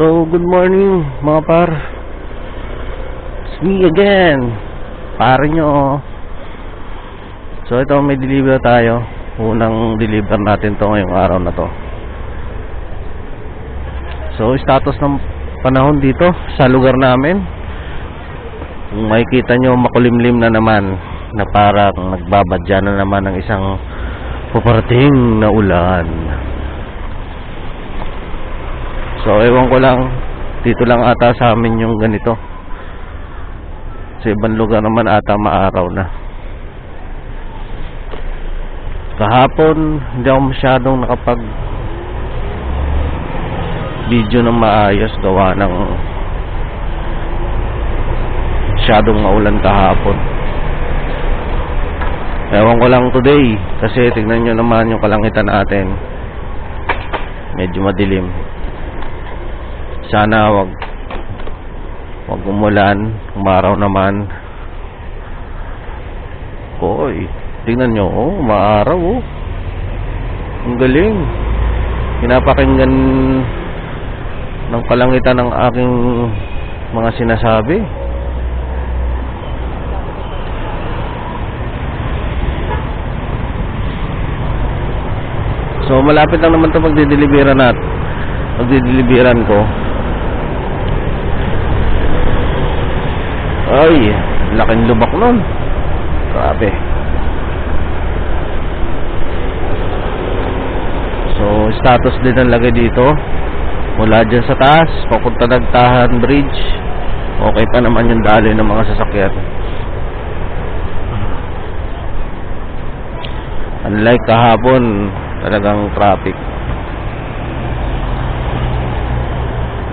So, good morning mga par. It's me again. Pare nyo. So, ito may deliver tayo. Unang deliver natin to ngayong araw na to. So, status ng panahon dito sa lugar namin. Kung makikita nyo, makulimlim na naman na parang nagbabadya na naman ng isang paparating na ulan. So, ewan ko lang, dito lang ata sa amin yung ganito. Sa ibang lugar naman ata maaraw na. Kahapon, hindi ako masyadong nakapag video ng maayos gawa ng masyadong maulan kahapon. Ewan ko lang today kasi tignan nyo naman yung kalangitan natin. Medyo madilim sana wag wag umulan umaraw naman Hoy, tingnan nyo, oh, maaraw, oh. Ang galing. Pinapakinggan ng kalangitan ng aking mga sinasabi. So, malapit lang naman ito magdideliveran nat. Magdideliveran ko. Ay, laking lubak nun. Grabe. So, status din ang lagay dito. Mula dyan sa taas, papunta Nagtahan Bridge. Okay pa naman yung daloy ng mga sasakyan. Unlike kahapon, talagang traffic.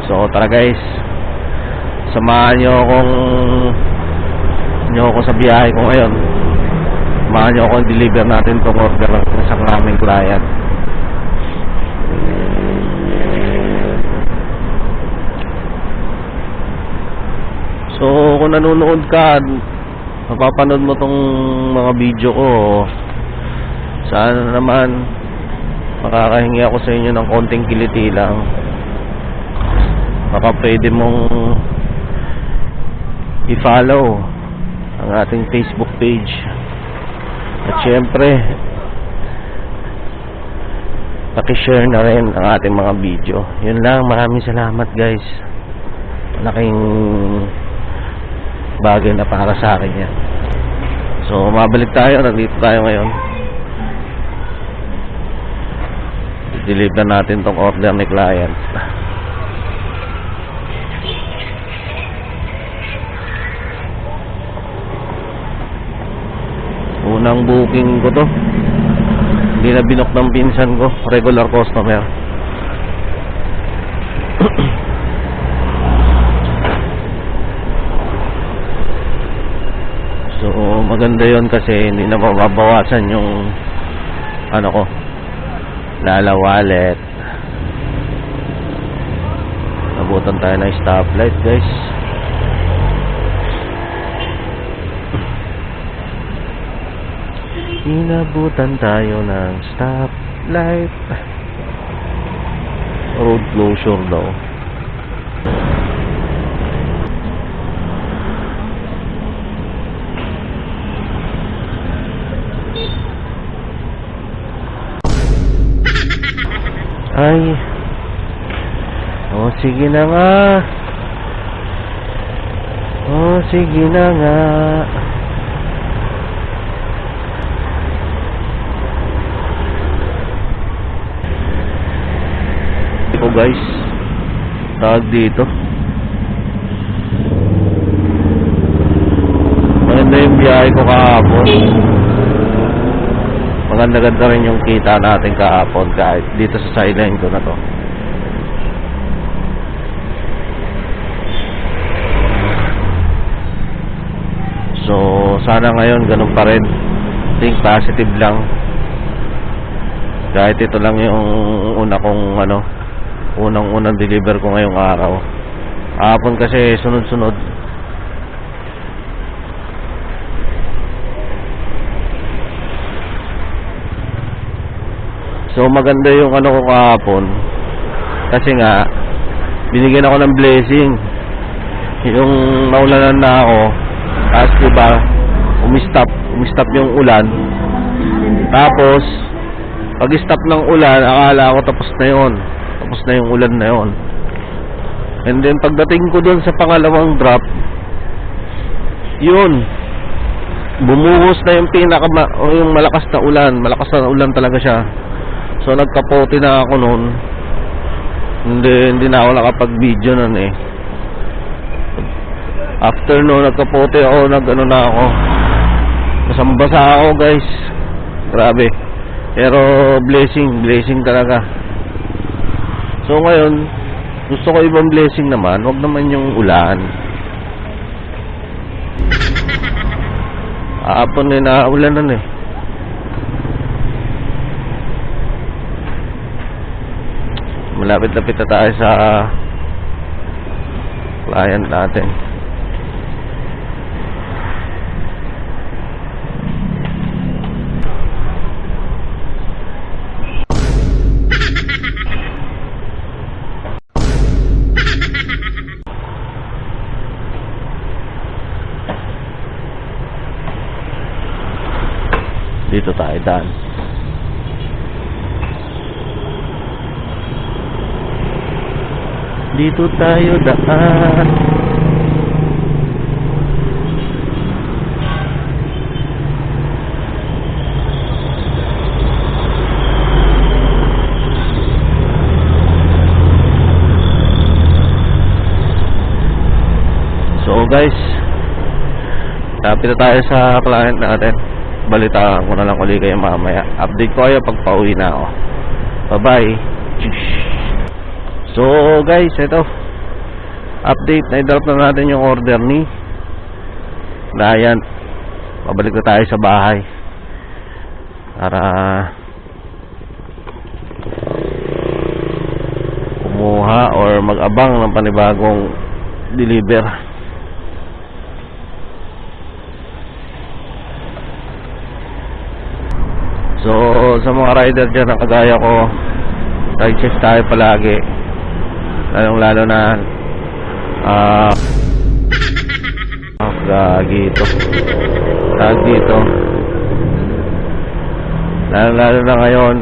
So, tara guys samahan nyo akong nyo ako sa biyahe ko ngayon. Samahan nyo akong deliver natin itong order ng isang naming client. So kung nanonood ka mapapanood mo tong mga video ko. Sana naman makakahingi ako sa inyo ng konting kiliti lang. Baka pwede mong i-follow ang ating Facebook page. At syempre, paki-share na rin ang ating mga video. Yun lang, maraming salamat guys. Malaking bagay na para sa akin yan. So, mabalik tayo. Nandito tayo ngayon. I-deliver natin tong order ni client. Unang booking ko to. Hindi na binok ng pinsan ko. Regular customer. so, maganda yon kasi hindi na mababawasan yung ano ko Lala wallet. Nabutan tayo ng stoplight, guys. Inabutan tayo ng stoplight. Road closure daw. Ay. Oh, sige na nga. Oh, sige na nga. ko guys. Tawag dito. Maganda yung biyahe ko kahapon. Maganda ganda rin yung kita natin kahapon kahit dito sa sideline ko na to. So sana ngayon ganun pa rin. Think positive lang. Kahit ito lang yung una kong ano unang-unang deliver ko ngayong araw. Hapon kasi sunod-sunod. So maganda yung ano ko kahapon. Kasi nga binigyan ako ng blessing. Yung naulanan na ako, tapos diba, umistop, umistop yung ulan. Tapos, pag stop ng ulan, akala ko tapos na yon Tapos na yung ulan na yon And then, pagdating ko doon sa pangalawang drop, yun, bumuhos na yung pinaka yung malakas na ulan. Malakas na ulan talaga siya. So nagkapote na ako noon hindi, hindi na ako nakapag video nun eh. After noon nagkapote ako nag ano na ako. Basang-basa ako guys. Grabe. Pero blessing blessing talaga so ngayon gusto ko ibang blessing naman wag naman yung ulan Aapon eh, naulanan eh. Malapit-lapit na tayo sa client natin. Dito tayo daan. Dito tayo daan. So guys, Tapit na tayo sa client natin. Balitaan ko na lang ulit kayo mamaya. Update ko kayo pag pauwi na ako. Bye-bye. So guys, ito. Update. Na-drop na natin yung order ni Ryan. Pabalik na tayo sa bahay. Para kumuha or mag-abang ng panibagong deliver. So, sa mga rider dyan na kagaya ko, shift tayo palagi. Lalong lalo na, ah, ah, gagi ito. Gagi ito. Lalong lalo na ngayon,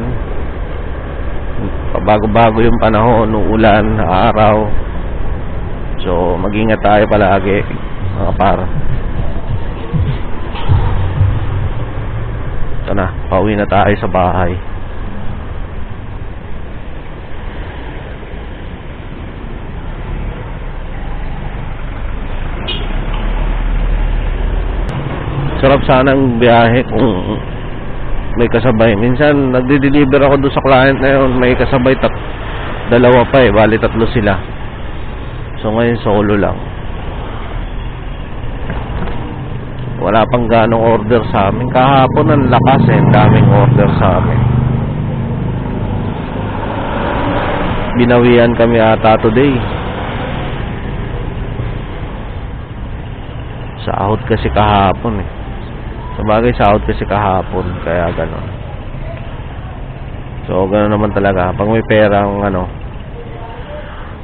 pabago-bago yung panahon, ulan, araw. So, mag-ingat tayo palagi, mga par. Na, pauwi na tayo sa bahay. Sarap sana ang biyahe kung may kasabay. Minsan, nagde-deliver ako doon sa client na yun, may kasabay tat dalawa pa eh, bali tatlo sila. So ngayon solo lang. Wala pang ganong order sa amin. Kahapon ang lakas eh, ang daming order sa amin. Binawian kami ata today. Sahod kasi kahapon eh. Sabagay sahod kasi kahapon, kaya ganon. So, gano'n naman talaga. Pag may perang, ano,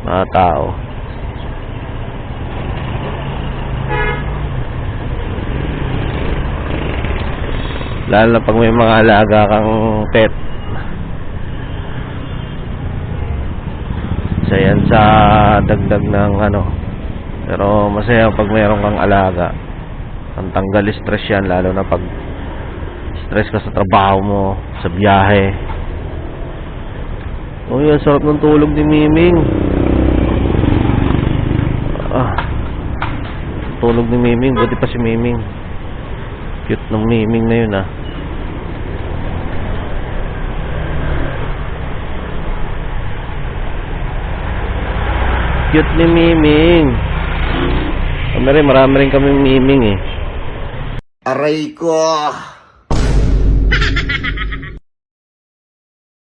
mga tao. Lalo na pag may mga alaga kang pet. Isa yan sa dagdag ng ano. Pero masaya pag mayroon kang alaga. Ang tanggal stress yan, lalo na pag stress ka sa trabaho mo, sa biyahe. Uy, ang sarap ng tulog ni Miming. Ah. Tulog ni Miming, buti pa si Miming. Cute ng Miming na yun ah. Cute ni Miming. Kami marami rin kaming Miming eh. Aray ko!